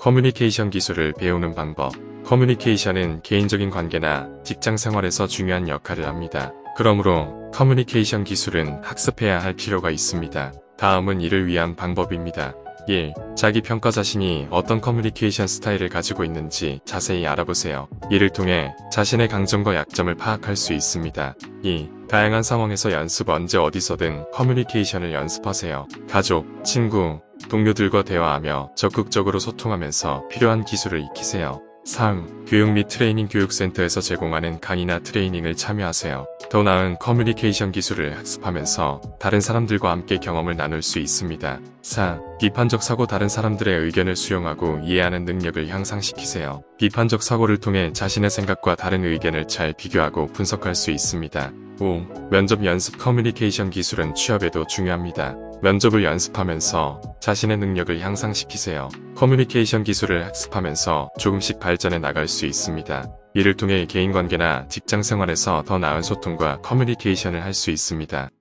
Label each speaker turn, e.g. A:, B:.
A: 커뮤니케이션 기술을 배우는 방법. 커뮤니케이션은 개인적인 관계나 직장 생활에서 중요한 역할을 합니다. 그러므로 커뮤니케이션 기술은 학습해야 할 필요가 있습니다. 다음은 이를 위한 방법입니다. 1. 자기 평가 자신이 어떤 커뮤니케이션 스타일을 가지고 있는지 자세히 알아보세요. 이를 통해 자신의 강점과 약점을 파악할 수 있습니다. 2. 다양한 상황에서 연습 언제 어디서든 커뮤니케이션을 연습하세요. 가족, 친구, 동료들과 대화하며 적극적으로 소통하면서 필요한 기술을 익히세요. 3. 교육 및 트레이닝 교육센터에서 제공하는 강의나 트레이닝을 참여하세요. 더 나은 커뮤니케이션 기술을 학습하면서 다른 사람들과 함께 경험을 나눌 수 있습니다. 4. 비판적 사고 다른 사람들의 의견을 수용하고 이해하는 능력을 향상시키세요. 비판적 사고를 통해 자신의 생각과 다른 의견을 잘 비교하고 분석할 수 있습니다. 5. 면접 연습 커뮤니케이션 기술은 취업에도 중요합니다. 면접을 연습하면서 자신의 능력을 향상시키세요. 커뮤니케이션 기술을 학습하면서 조금씩 발전해 나갈 수 있습니다. 이를 통해 개인관계나 직장 생활에서 더 나은 소통과 커뮤니케이션을 할 수 있습니다.